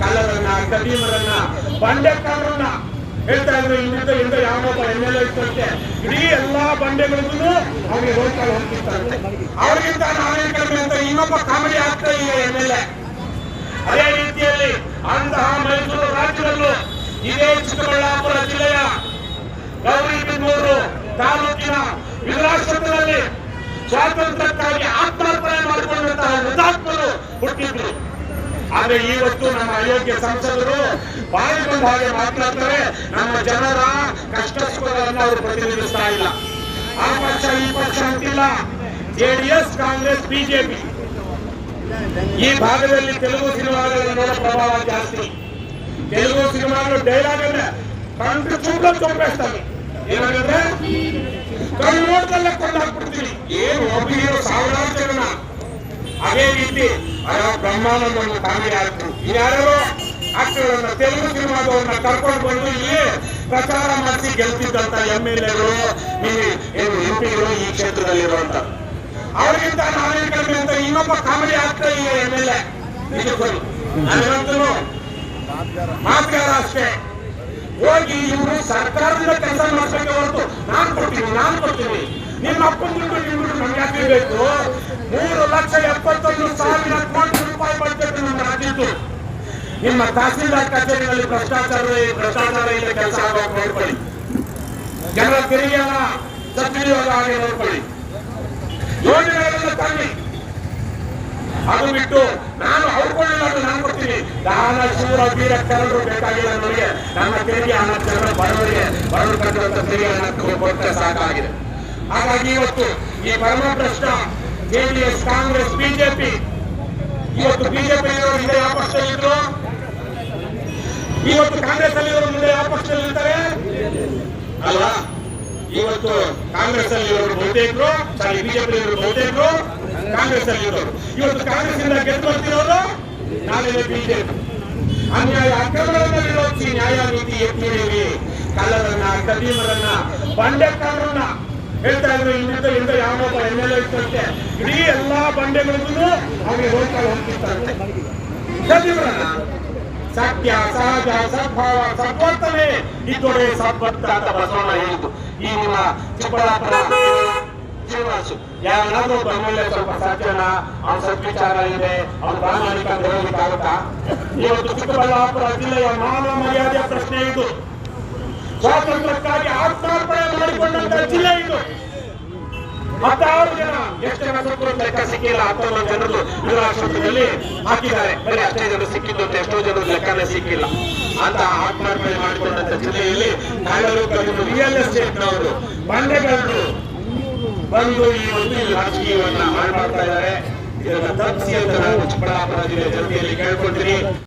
ಕಳ್ಳರನ್ನ ಕದೀಮರನ್ನ ಬಂಡೆಕಾರರನ್ನ ಹೇಳ್ತಾ ಇದ್ರು ಇಂದ ಇಂದ ಯಾವೊಬ್ಬ ಎಂ ಎಲ್ ಎ ಇತ್ತಂತೆ ಇಡೀ ಎಲ್ಲಾ ಬಂಡೆಗಳಿಗೂ ಅವ್ರಿಗೆ ಹೋಗ್ತಾರೆ, ಹೋಗ್ತಿರ್ತಾರೆ. ಅವ್ರಿಗಿಂತ ನಾವೇನ್ ಕಡಿಮೆ ಅಂತ ಇನ್ನೊಬ್ಬ ಕಾಮಿಡಿ ಆಗ್ತಾ ಈಗ ಎಂ ಎಲ್ ಎ. ಅದೇ ರೀತಿಯಲ್ಲಿ ಅಂತಹ ಮೈಸೂರು ರಾಜ್ಯದಲ್ಲೂ ಇದೇ ಚಿಕ್ಕಬಳ್ಳಾಪುರ ಜಿಲ್ಲೆಯ ಗೌರಿಬಿದನೂರು ತಾಲೂಕಿನ ವಿಲಾಸದಲ್ಲಿ ಸ್ವಾತಂತ್ರ್ಯಕ್ಕಾಗಿ ಆತ್ಮಾರ್ಪಣೆ ಮಾಡಿಕೊಂಡಂತಹ ಹುತಾತ್ಮರು ಹುಟ್ಟಿದ್ರು. ಆದ್ರೆ ಇವತ್ತು ನಮ್ಮ ಅಯೋಗ್ಯ ಸಂಸದರು ಬಾಯಿ ಬಂದ ಹಾಗೆ ಮಾತನಾಡ್ತಾರೆ, ನಮ್ಮ ಜನರ ಕಷ್ಟ ಸುಖಗಳನ್ನು ಅವರು ಪ್ರತಿನಿಧಿಸ್ತಾ ಇಲ್ಲ. ಆ ಪಕ್ಷ, ಈ ಪಕ್ಷ ಅಂತಿಲ್ಲ. JDS, Congress, BJP. ಈ ಭಾಗದಲ್ಲಿ ತೆಲುಗು ಸಿನಿಮಾಗಳ ಪ್ರಭಾವ ಜಾಸ್ತಿ. ತೆಲುಗು ಸಿನಿಮಾಗಳು ಡೈಲಾಗ್ ಅಂದ್ರೆ ಕಂಡು ಚೂಟ ಚೊಂಬೇಸ್ತಾರೆ ಏನಾಗಂದ್ರೆ ಕಣ್ಣು ನೋಡ್ತಲ್ಲ ಕೊಂಡು ಹಾಕ್ಬಿಡ್ತೀವಿ ಏನು ಒಬ್ಬ ಸಾವಿರಾರು ಜನ. ಅದೇ ರೀತಿ ಆಗ ಬ್ರಹ್ಮಾನಂದವನ್ನು ಕಾಮಿಡಿ ಆಗ್ತರು ಇನ್ಯಾರೋ ಆಕ್ಟರ್ಗಳನ್ನ ತೆಲುಗು ಸಿನಿಮಾದವ್ರನ್ನ ಕರ್ಕೊಂಡು ಬಂದು ಇಲ್ಲಿ ಪ್ರಚಾರ ಮಾಡಿಸಿ ಗೆಲ್ತಿದ್ದಂತ ಎಂ ಎಲ್ ಎಗಳು ಎಂ ಪಿಗಳು ಈ ಕ್ಷೇತ್ರದಲ್ಲಿರುವಂತ. ಅವರಿಗಿಂತ ನಾವೇನ್ ಕಡಿಮೆ ಅಂತ ಇನ್ನೊಬ್ಬ ಕಾಮಿಡಿ ಆಗ್ತಾ ಇಲ್ಲ ಎಂ ಎಲ್ ಎ. ಮಾತುಗಾರ ಅಷ್ಟೇ. ಹೋಗಿ ಇವರು ಸರ್ಕಾರದಿಂದ ಕೆಲಸ ಮಾಡ್ಸಕ್ಕೆ ಹೊರತು ನಾನ್ ಕೊಡ್ತೀನಿ ನಾನ್ ಕೊಡ್ತೀನಿ. ನಿಮ್ಮ ಅಪ್ಪನ ದುಡ್ಡು ನಿಮ್ಗೆ ನಮ್ಗೆ ಹಾಕಿರ್ಬೇಕು. ಮೂರು ಲಕ್ಷ ಎಪ್ಪತ್ತೊಂದು ಸಾವಿರ ರಾಜ್ಯದ್ದು ನಿಮ್ಮ ತಹಸೀಲ್ದಾರ್ ಕಚೇರಿಯಲ್ಲಿ ಭ್ರಷ್ಟಾಚಾರ ಭ್ರಷ್ಟಾಚಾರ ಇಲ್ಲ ಕೆಲಸ ಆಗುವಾಗ ನೋಡ್ಕೊಳ್ಳಿ. ಜನರ ತೆರಿಗೆಯನ್ನ ಸದ್ವಿನಿಯೋಗ ಆಗಿ ನೋಡ್ಕೊಳ್ಳಿ. ಯೋಜನೆಗಳನ್ನ ತನ್ನಿ. ಅದು ಬಿಟ್ಟು ನಾನು ಅವ್ರಕೊಳ್ಳಿಲ್ಲ ಅಂತ ನಾನು ಕೊಡ್ತೀನಿ. ದಾನ, ಶೂರ, ವೀರ, ಕರಡು ಬೇಕಾಗಿಲ್ಲ ನನಗೆ ನನ್ನ ತೆರಿಗೆ ಹಣ ಜನರ ಬಡವರಿಗೆ ಬಡವರು ಕಟ್ಟುವಂತ ತೆರಿಗೆ ಹಣ ಕೊಟ್ಟರೆ ಸಾಕಾಗಿದೆ. ಹಾಗಾಗಿ ಇವತ್ತು ಈ ಪರಮಭ್ರಷ್ಟ ಜೆಡಿಎಸ್ ಕಾಂಗ್ರೆಸ್ ಬಿಜೆಪಿ ಇವತ್ತು ಬಿಜೆಪಿ ಮುಂದೆ ಯಾವ ಪಕ್ಷದಲ್ಲಿದ್ರು ಇವತ್ತು ಕಾಂಗ್ರೆಸ್ ಅಲ್ಲಿ ಮುಂದೆ ಯಾವ ಪಕ್ಷದಲ್ಲಿ ಇರ್ತಾರೆ? ಅಲ್ವಾ ಇವತ್ತು ಕಾಂಗ್ರೆಸ್ ಅಲ್ಲಿ ಇವರು ಬಹುತೇಕರು ಸಾರಿ ಬಿಜೆಪಿ ಬಹುತೇಕರು ಕಾಂಗ್ರೆಸ್ ಅಲ್ಲಿ ಇರೋರು. ಇವತ್ತು ಕಾಂಗ್ರೆಸ್ ಇಂದ ಗೆದ್ದು ಬರ್ತಿರೋರು ನಾಳೆ ಬಿಜೆಪಿ. ಅನ್ಯಾಯ ಅಕ್ರಮಗಳನ್ನು ನ್ಯಾಯ ನೀತಿ ಎತ್ತಿದ್ದೀವಿ. ಕಳ್ಳರನ್ನ ಕದೀಮರನ್ನ ಬಂಡೆಕಾರರನ್ನ ಹೇಳ್ತಾ ಇದ್ರು ಇಲ್ಲಿಂದ ಇಂದ ಯಾವೊಬ್ಬ ಎಂ ಎಲ್ ಎ ಇರ್ತಂತೆ ಇಡೀ ಎಲ್ಲಾ ಬಂಡೆಗಳಿಗೂ ಅವ್ರಿಗೆ ಹೋಗ್ತಾ ಹೋಗ್ತಿರ್ತಾರೆ. ಸತ್ಯ, ಸಹಜ, ಸದ್ಭಾವ, ಸದ್ವರ್ತನೆ ಇದ್ದೊಡೆ ಸದ್ವರ್ತ ಅಂತ ಬಸವಣ್ಣ ಹೇಳಿದ್ದು. ಈ ನಿಮ್ಮ ಚಿಕ್ಕಬಳ್ಳಾಪುರ ಶ್ರೀನಿವಾಸು, ಯಾವನಾದ್ರೂ ಒಬ್ಬ ಎಮ್ಮೆಲ್ಲೆ ಸ್ವಲ್ಪ ಸಜ್ಜನ, ಅವನ ಸದ್ವಿಚಾರ ಇದೆ, ಅವನ ಪ್ರಾಮಾಣಿಕ ಅಂತ ಹೇಳಲಿಕ್ಕಾಗುತ್ತಾ ಇವತ್ತು ಚಿಕ್ಕಬಳ್ಳಾಪುರ ಜಿಲ್ಲೆಯ ಮಾನ ಮರ್ಯಾದೆಯ ಪ್ರಶ್ನೆ ಇದು. ಸ್ವಾತಂತ್ರ್ಯಕ್ಕಾಗಿ ಆತ್ಮಾರ್ಪಣೆ ಮಾಡಿಕೊಂಡಂತ ಜಿಲ್ಲೆ ಇದು. ಹತ್ತಾರು ಜನ, ಎಷ್ಟು ಜನ ಲೆಕ್ಕ ಸಿಕ್ಕಿಲ್ಲ ಹತ್ತೊಂಬತ್ತು ಜನರು ನಿರಾಶ್ರಮದಲ್ಲಿ ಹಾಕಿದ್ದಾರೆ. ಬರೀ ಅಷ್ಟೇ ಜನ ಸಿಕ್ಕಿದ್ದು ಅಂತ ಎಷ್ಟೋ ಜನರು ಲೆಕ್ಕನೇ ಸಿಕ್ಕಿಲ್ಲ. ಅಂತ ಆತ್ಮಾರ್ಪಣೆ ಮಾಡಿಕೊಂಡಂತ ಜಿಲ್ಲೆಯಲ್ಲಿ ಕಲಿತು ರಿಯಲ್ ಎಸ್ಟೇಟ್ನವರು ಬಂಡೆಗಳು ಬಂದು ಈ ಒಂದು ರಾಜಕೀಯವನ್ನ ಹಾಳು ಮಾಡ್ತಾ ಇದ್ದಾರೆ. ಇದನ್ನ ತಪ್ಪಿಸಿ ಅಂತ ನಾವು ಚಿಕ್ಕಬಳ್ಳಾಪುರ ಜಿಲ್ಲೆ ಜನತೆಯಲ್ಲಿ ಕೇಳ್ಕೊಳ್ತೀನಿ